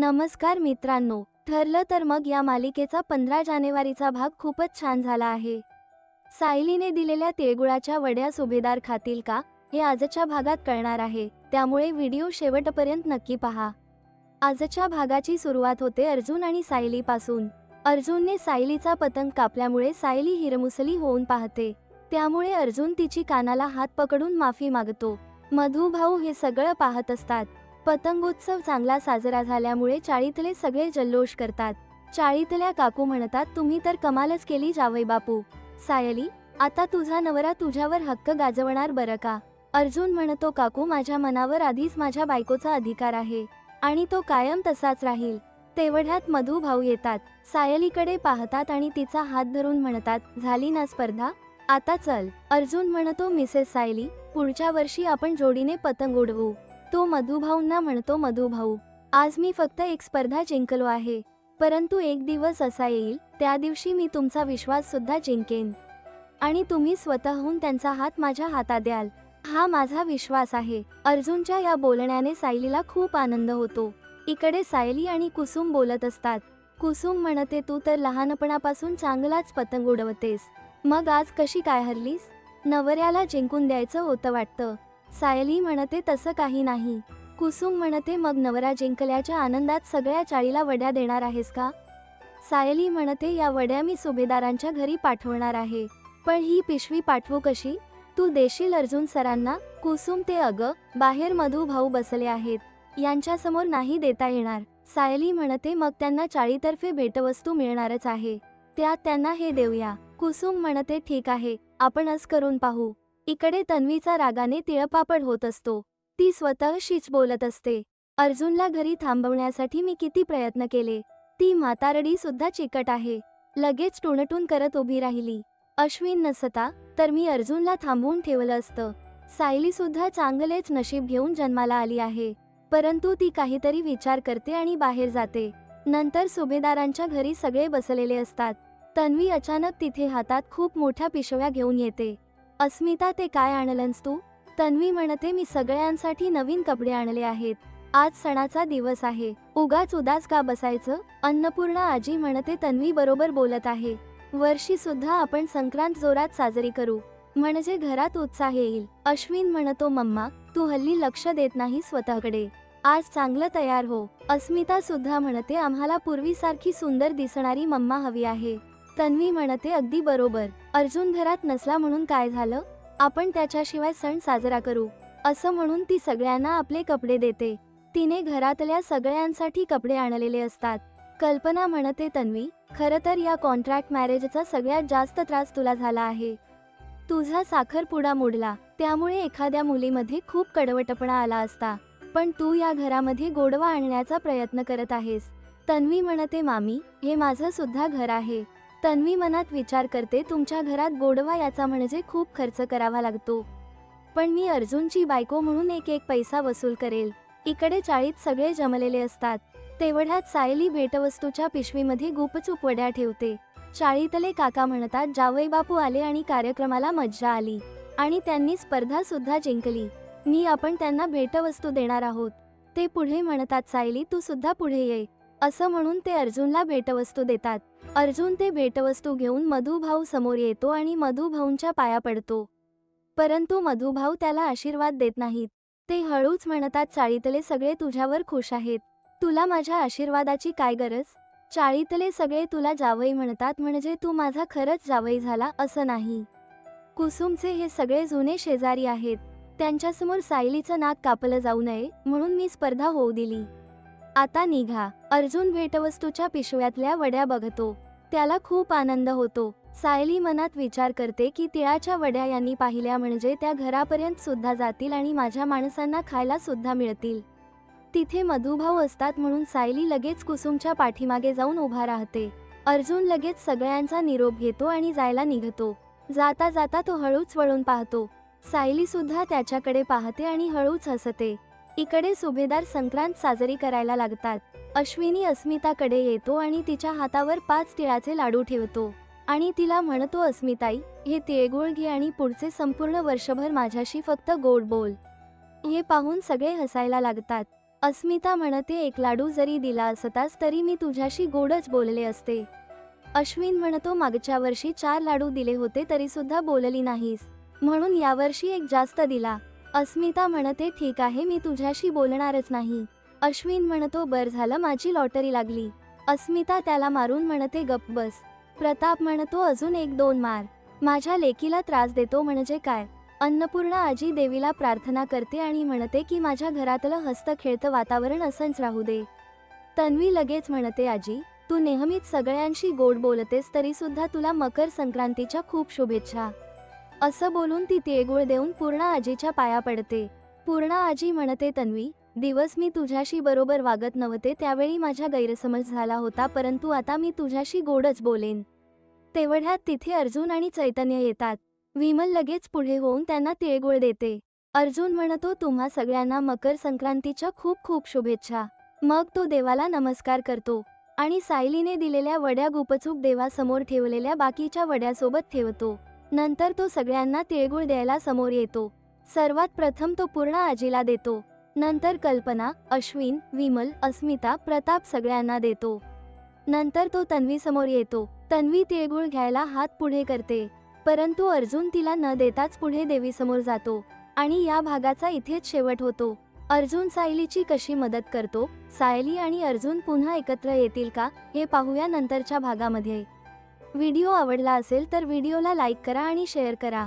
नमस्कार मित्रांनो ठरलं तर मग या मालिकेचा पंधरा जानेवारीचा भाग खूपच छान झाला आहे. सायलीने दिलेल्या तिळगुळाच्या वड्या सुभेदार खातील का हे आजच्या भागात कळणार आहे. त्यामुळे व्हिडिओ शेवटपर्यंत नक्की पहा. आजच्या भागाची सुरुवात होते अर्जुन आणि सायलीपासून. अर्जुनने सायलीचा पतंग कापल्यामुळे सायली हिरमुसली होऊन पाहते. त्यामुळे अर्जुन तिची कानाला हात पकडून माफी मागतो. मधुभाऊ हे सगळं पाहत असतात. पतंगोत्सव चांगला साजरा झाल्यामुळे चाळीतले सगळे जल्लोष करतात. चाळीतल्या काकू म्हणतात तुम्ही तर कमालच केली जावई बापू. सायली आता तुझा नवरा तुझ्यावर हक्क गाजवणार बरं का? अर्जुन म्हणतो काकू माझ्या मनावर आधीच माझ्या बायकोचा अधिकार आहे. आणि तो कायम तसाच राहील. तेवढ्यात मधू भाऊ येतात. सायलीकडे पाहतात आणि तिचा हात धरून म्हणतात झाली ना स्पर्धा? आता चल. अर्जुन म्हणतो मिसेस सायली पुढच्या वर्षी आपण जोडीने पतंग उडवू. तो मधुभाऊंना म्हणतो मधुभाऊ. आज मी फक्त एक स्पर्धा जिंकलो आहे. परंतु एक दिवस असा येईल त्या दिवशी मी तुमचा विश्वास सुद्धा जिंकेन. आणि तुम्ही स्वतःहून त्यांचा हात माझ्या हातात द्याल. हा माझा विश्वास आहे. अर्जुनच्या या बोलण्याने सायलीला खूप आनंद होतो. इकडे सायली आणि कुसुम बोलत असतात. कुसुम म्हणते तू तर लहानपणापासून चांगलाच पतंग उडवतेस. मग आज कशी काय हरलीस? नवऱ्याला जिंकून द्यायचं होतं वाटतं. सायली म्हणते तसं काही नाही. कुसुम म्हणते मग नवरा जिंकल्याच्या आनंदात सगळ्या चाळीला वड्या देणार आहेस का? सायली म्हणते या वड्या मी सुभेदारांच्या घरी पाठवणार आहे. पण ही पिशवी पाठवू कशी? तू देशील अर्जुन सरांना? कुसुम ते अग बाहेर मधू भाऊ बसले आहेत. यांच्यासमोर नाही देता येणार. सायली म्हणते मग त्यांना चाळीतर्फे भेटवस्तू मिळणारच आहे. त्यात त्यांना हे देऊया. कुसुम म्हणते ठीक आहे आपणच करून पाहू. इकडे तन्वीचा रागाने तिळपापड होत असतो. ती स्वतःशीच बोलत असते. अर्जुनला घरी थांबवण्यासाठी मी किती प्रयत्न केले. ती म्हातारडी सुद्धा चिकट आहे. लगेच टुणटून करत उभी राहिली. अश्विन नसता तर मी अर्जुनला थांबवून ठेवलं असतं. सायली सुद्धा चांगलेच नशीब घेऊन जन्माला आली आहे. परंतु ती काहीतरी विचार करते आणि बाहेर जाते. नंतर सुभेदारांच्या घरी सगळे बसलेले असतात. तन्वी अचानक तिथे हातात खूप मोठ्या पिशव्या घेऊन येते. अस्मिता ते काय आणलंस तू? तन्वी म्हणते मी सगळ्यांसाठी नवीन कपडे आणले आहेत. आज सणाचा दिवस आहे. उगाच उदास का बसायचं? अन्नपूर्णा आजी म्हणते तन्वी बरोबर बोलत आहे. वर्षी सुद्धा आपण संक्रांत जोरात साजरी करू. म्हणजे घरात उत्साह येईल. अश्विन म्हणतो मम्मा तू हल्ली लक्ष देत नाही स्वतःकडे. आज चांगलं तयार हो. अस्मिता सुद्धा म्हणते आम्हाला पूर्वीसारखी सुंदर दिसणारी मम्मा हवी आहे. तन्वी म्हणते अगदी बरोबर. अर्जुन घरात नसला म्हणून काय झालं? आपण त्याच्याशिवाय सण साजरा करू. असं म्हणून ती सगळ्यांना आपले कपडे देते. तिने घरातल्या सगळ्यांसाठी कपडे आणलेले असतात. कल्पना म्हणते तन्वी खरं तर या कॉन्ट्रॅक्ट मॅरेजचा सगळ्यात जास्त त्रास तुला झाला आहे. तुझा साखरपुडा मोडला. त्यामुळे एखाद्या मुलीमध्ये खूप कडवटपणा आला असता. पण तू या घरामध्ये गोडवा आणण्याचा प्रयत्न करत आहेस. तन्वी म्हणते मामी हे माझं सुद्धा घर आहे. तन्वी मनात विचार करते तुमच्या घरात गोडवा याचा म्हणजे खूप खर्च करावा लागतो. पण मी अर्जुनची बायको म्हणून एक एक पैसा वसूल करेल. इकडे चाळीत सगळे जमलेले असतात. तेवढ्यात सायली भेटवस्तूच्या पिशवीमध्ये गुपचूप वड्या ठेवते. चाळीतले काका म्हणतात जावई बापू आले आणि कार्यक्रमाला मज्जा आली. आणि त्यांनी स्पर्धा सुद्धा जिंकली. मी आपण त्यांना भेटवस्तू देणार आहोत. ते पुढे म्हणतात सायली तू सुद्धा पुढे ये. असं म्हणून ते अर्जुनला भेटवस्तू देतात. अर्जुन ते भेटवस्तू घेऊन मधुभाऊ समोर येतो आणि मधुभाऊंच्या पाया पडतो. परंतु मधुभाऊ त्याला आशीर्वाद देत नाहीत. ते हळूच म्हणतात चाळीतले सगळे तुझ्यावर खुश आहेत. तुला माझ्या आशीर्वादाची काय गरज? चाळीतले सगळे तुला जावई म्हणतात म्हणजे तू माझा खरंच जावई झाला असं नाही. कुसुमचे हे सगळे जुने शेजारी आहेत. त्यांच्यासमोर सायलीचं नाक कापलं जाऊ नये म्हणून मी स्पर्धा होऊ दिली. आता निघा. अर्जुन भेटवस्तूच्या पिशव्यातल्या वड्या बघतो. त्याला खूप आनंद होतो. सायली मनात विचार करते की तिळाच्या वड्या यांनी पाहिल्या म्हणजे त्या घरापर्यंत सुद्धा जातील आणि माझ्या माणसांना खायला सुद्धा मिळतील. तिथे मधुभाऊ असतात म्हणून सायली लगेच कुसुमच्या पाठीमागे जाऊन उभा राहते. अर्जुन लगेच सगळ्यांचा निरोप घेतो आणि जायला निघतो. जाता जाता तो हळूच वळून पाहतो. सायली सुद्धा त्याच्याकडे पाहते आणि हळूच हसते. इकडे सुभेदार संक्रांत साजरी करायला लागतात. अश्विनी अस्मिताकडे येतो आणि तिच्या हातावर पाच तिळाचे लाडू ठेवतो. आणि तिला म्हणतो अस्मिताई हे तिळगुळ घे आणि पुढचे संपूर्ण वर्षभर माझ्याशी फक्त गोड बोल. हे पाहून सगळे हसायला लागतात. अस्मिता म्हणते एक लाडू जरी दिला असताच तरी मी तुझ्याशी गोडच बोलले असते. अश्विन म्हणतो मागच्या वर्षी चार लाडू दिले होते तरी सुद्धा बोलली नाहीस. म्हणून यावर्षी एक जास्त दिला. अस्मिता म्हणते ठीक आहे मी तुझ्याशी बोलणारच नाही. अश्विन म्हणतो बर झालं माझी लॉटरी लागली. अस्मिता त्याला मारून म्हणते गप बस. प्रताप म्हणतो अजून एक दोन मार. माझ्या लेकीला त्रास देतो म्हणजे काय? अन्नपूर्णा आजी देवीला प्रार्थना करते आणि म्हणते की माझ्या घरातलं हस्तखेळतं वातावरण असंच राहू दे. तन्वी लगेच म्हणते आजी तू नेहमीच सगळ्यांशी गोड बोलतेस तरी सुद्धा तुला मकर संक्रांतीच्या खूप शुभेच्छा. असं बोलून ती तिळगुळ देऊन पूर्ण आजीच्या पाया पडते. पूर्ण आजी म्हणते तन्वी दिवस मी तुझ्याशी बरोबर वागत नव्हते त्यावेळी माझा गैरसमज झाला होता परंतु आता मी तुझ्याशी गोडच बोलेन. तेवढ्यात तिथे अर्जुन आणि चैतन्य येतात. विमल लगेच पुढे होऊन त्यांना तिळगुळ देते. अर्जुन म्हणतो तुम्हा सगळ्यांना मकर संक्रांतीच्या खूप खूप शुभेच्छा. मग तो देवाला नमस्कार करतो आणि सायलीने दिलेल्या वड्या गुपचूप देवासमोर ठेवलेल्या बाकीच्या वड्यासोबत ठेवतो. नंतर तो सगळ्यांना तिळगुळ द्यायला समोर येतो. सर्वात प्रथम तो पूर्ण आजीला देतो. नंतर कल्पना अश्विन विमल अस्मिता प्रताप सगळ्यांना देतो. नंतर तो तन्वी समोर येतो. तन्वी तिळगुळ घ्यायला हात पुढे करते. परंतु अर्जुन तिला न देताच पुढे देवीसमोर जातो आणि या भागाचा इथेच शेवट होतो. अर्जुन सायलीची कशी मदत करतो? सायली आणि अर्जुन पुन्हा एकत्र येतील का? हे पाहूया नंतरच्या भागामध्ये. व्हिडिओ आवडला असेल तर व्हिडिओला लाईक करा आणि शेअर करा.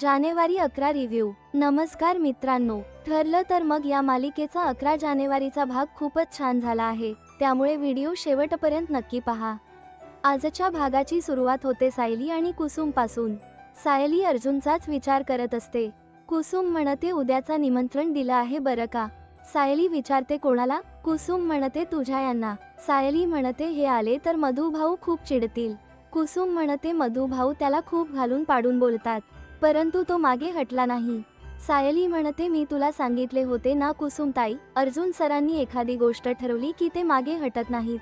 जानेवारी अकरा रिव्ह्यू. नमस्कार मित्रांनो. ठरलं तर मग या मालिकेचा अकरा जानेवारीचा भाग खूपच छान झाला आहे. त्यामुळे व्हिडिओ शेवटपर्यंत नक्की पहा. आजच्या भागाची सुरुवात होते सायली आणि कुसुमपासून. सायली अर्जुनचाच विचार करत असते. कुसुम म्हणते उद्याचा निमंत्रण दिलं आहे बरं का? सायली विचारते कोणाला? कुसुम म्हणते तुझ्या यांना. सायली म्हणते हे आले तर मधुभाऊ खूप चिडतील. कुसुम म्हणते मधुभाऊ त्याला खूप घालून पाडून बोलतात परंतु तो मागे हटला नाही. सायली म्हणते मी तुला सांगितले होते ना कुसुम ताई अर्जुन सरांनी एखादी गोष्ट ठरवली की ते मागे हटत नाहीत.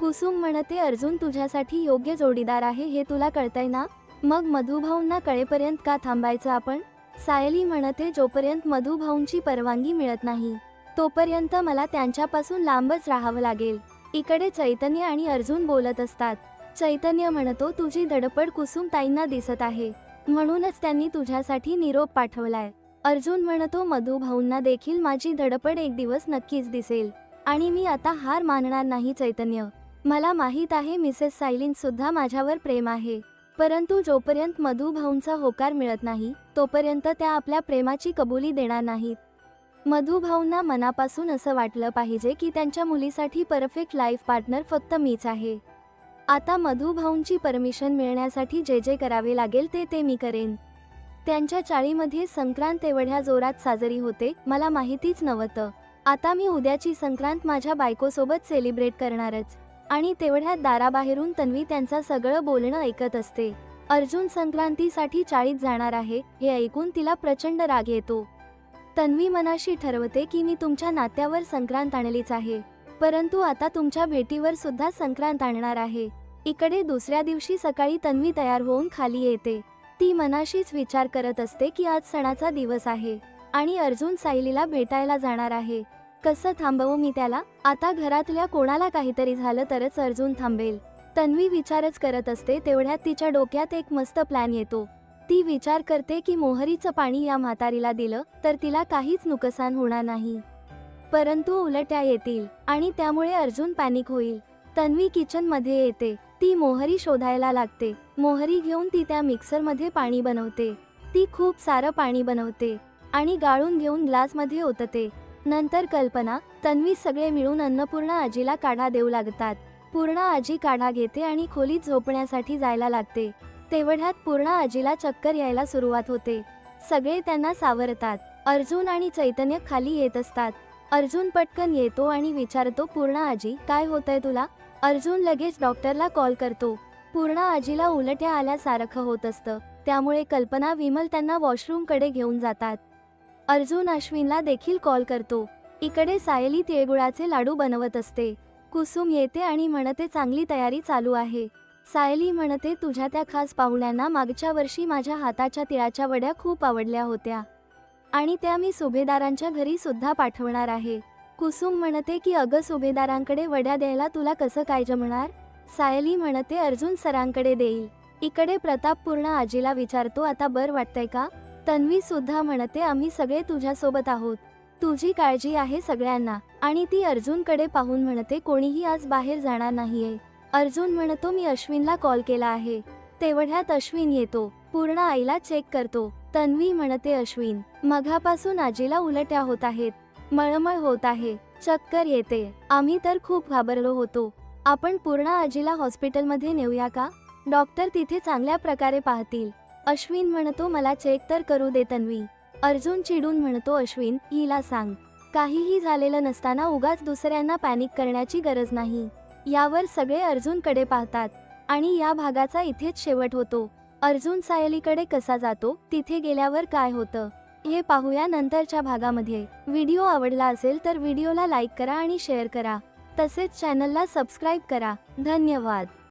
कुसुम म्हणते अर्जुन तुझ्यासाठी योग्य जोडीदार आहे हे तुला कळतंय ना? मग मधुभाऊंना कळेपर्यंत का थांबायचं आपण? सायली म्हणते जोपर्यंत मधुभाऊंची परवानगी मिळत नाही तोपर्यंत मला त्यांच्यापासून लांबच राहावं लागेल. इकडे चैतन्य आणि अर्जुन बोलत असतात. चैतन्य म्हणतो तुझी धडपड कुसुम ताईंना दिसत आहे. म्हणूनच त्यांनी तुझ्यासाठी निरोप पाठवलाय. अर्जुन म्हणतो मधुभाऊंना देखील माझी धडपड एक दिवस नक्कीच दिसेल. आणि मी आता हार मानणार नाही चैतन्य. मला माहीत आहे मिसेस सायलीन सुद्धा माझ्यावर प्रेम आहे. परंतु जोपर्यंत मधुभाऊंचा होकार मिळत नाही तोपर्यंत त्या आपल्या प्रेमाची कबुली देणार नाहीत. मधुभाऊंना मनापासून असं वाटलं पाहिजे की त्यांच्या मुलीसाठी परफेक्ट लाईफ पार्टनर फक्त मीच आहे. आता मधुभाऊंची परमिशन मिळण्यासाठी जे जे करावे लागेल ते ते मी करेन. त्यांच्या चाळीमध्ये संक्रांत एवढ्या जोरात साजरी होते मला माहितीच नव्हतं. आता मी उद्याची संक्रांत माझ्या बायकोसोबत सेलिब्रेट करणारच. आणि तेवढ्यात दाराबाहेरून तन्वी त्यांचं सगळं बोलणं ऐकत असते. अर्जुन संक्रांतीसाठी चाळीत जाणार आहे हे ऐकून तिला प्रचंड राग येतो. तन्वी मनाशी ठरवते की मी तुमच्या नात्यावर संक्रांत आणलीच आहे. परंतु आता तुमच्या भेटीवर सुद्धा संक्रांत आणणार आहे. इकडे दुसऱ्या दिवशी सकाळी तन्वी तयार होऊन खाली येते. ती मनाशीच विचार करत असते की आज सणाचा दिवस आहे आणि अर्जुन सायलीला भेटायला जाणार आहे. कसं थांबवू मी त्याला? आता घरातल्या कोणाला काहीतरी झालं तरच अर्जुन थांबेल. तन्वी विचारच करत असते तेवढ्यात तिच्या डोक्यात एक मस्त प्लॅन येतो. ती विचार करते की मोहरीचं पाणी या म्हातारीला दिलं तर तिला काहीच नुकसान होणार नाही. परंतु उलट्या येतील आणि त्यामुळे अर्जुन पॅनिक होईल. तन्वी किचनमध्ये येते ती मोहरी शोधायला लागते. मोहरी घेऊन ती त्या मिक्सरमध्ये पाणी बनवते. ती खूप सारं पाणी बनवते आणि गाळून घेऊन ग्लासमध्ये ओतते. नंतर कल्पना तन्वी सगळे मिळून अन्नपूर्णा आजीला काढा देऊ लागतात. पूर्णा आजी काढा घेते आणि खोलीत झोपण्यासाठी जायला लागते. तेवढ्यात पूर्णा आजीला चक्कर यायला सुरुवात होते. सगळे त्यांना सावरतात. अर्जुन आणि चैतन्य खाली येत असतात. अर्जुन पटकन येतो आणि विचारतो पूर्णा आजी काय होतंय तुला? अर्जुन लगेच डॉक्टरला कॉल करतो. पूर्णा आजीला उलट्या आल्यासारखं होत असतं. त्यामुळे कल्पना विमल त्यांना वॉशरूमकडे घेऊन जातात. अर्जुन अश्विनला देखील कॉल करतो. इकडे सायली तिळगुळाचे लाडू बनवत असते. कुसुम येते आणि म्हणते चांगली तयारी चालू आहे. सायली म्हणते तुझ्या त्या खास पाहुण्यांना मागच्या वर्षी माझ्या हाताच्या तिळाच्या वड्या खूप आवडल्या होत्या. आणि त्या मी सुभेदारांच्या घरी सुद्धा पाठवणार आहे. कुसुम म्हणते की अगं सुभेदारांकडे वड्या द्यायला तुला कसं काय जमणार सायली म्हणते अर्जुन सरांकडे देईल. इकडे प्रताप पूर्ण आजीला विचारतो आता बर वाटतंय का? तन्वी सुद्धा म्हणते आम्ही सगळे तुझ्यासोबत आहोत. तुझी काळजी आहे सगळ्यांना आणि ती अर्जुनकडे पाहून म्हणते कोणीही आज बाहेर जाणार नाहीये. अर्जुन म्हणतो मी अश्विनला कॉल केला आहे. तेवढ्यात अश्विन येतो पूर्ण आईला चेक करतो. तन्वी म्हणते अश्विन मघापासून आजीला उलट्या होत आहेत मळमळ होत आहे चक्कर येते. आम्ही तर खूप घाबरलो होतो. आपण पूर्ण आजीला हॉस्पिटलमध्ये नेऊया का? डॉक्टर तिथे चांगल्या प्रकारे पाहतील. अश्विन म्हणतो मला चेक तर करू दे तन्वी. अर्जुन चिडून म्हणतो अश्विन हिला सांग. काहीही झालेलं नसताना उगाच दुसऱ्यांना पॅनिक करण्याची गरज नाही. यावर सगळे अर्जुनकडे पाहतात आणि या भागाचा इथेच शेवट होतो. अर्जुन सायलीकडे कसा जातो तिथे गेल्यावर काय होतं हे पाहूया नंतरच्या भागामध्ये. व्हिडिओ आवडला असेल तर व्हिडिओला लाईक करा आणि शेअर करा. तसेच चॅनलला सबस्क्राईब करा. धन्यवाद.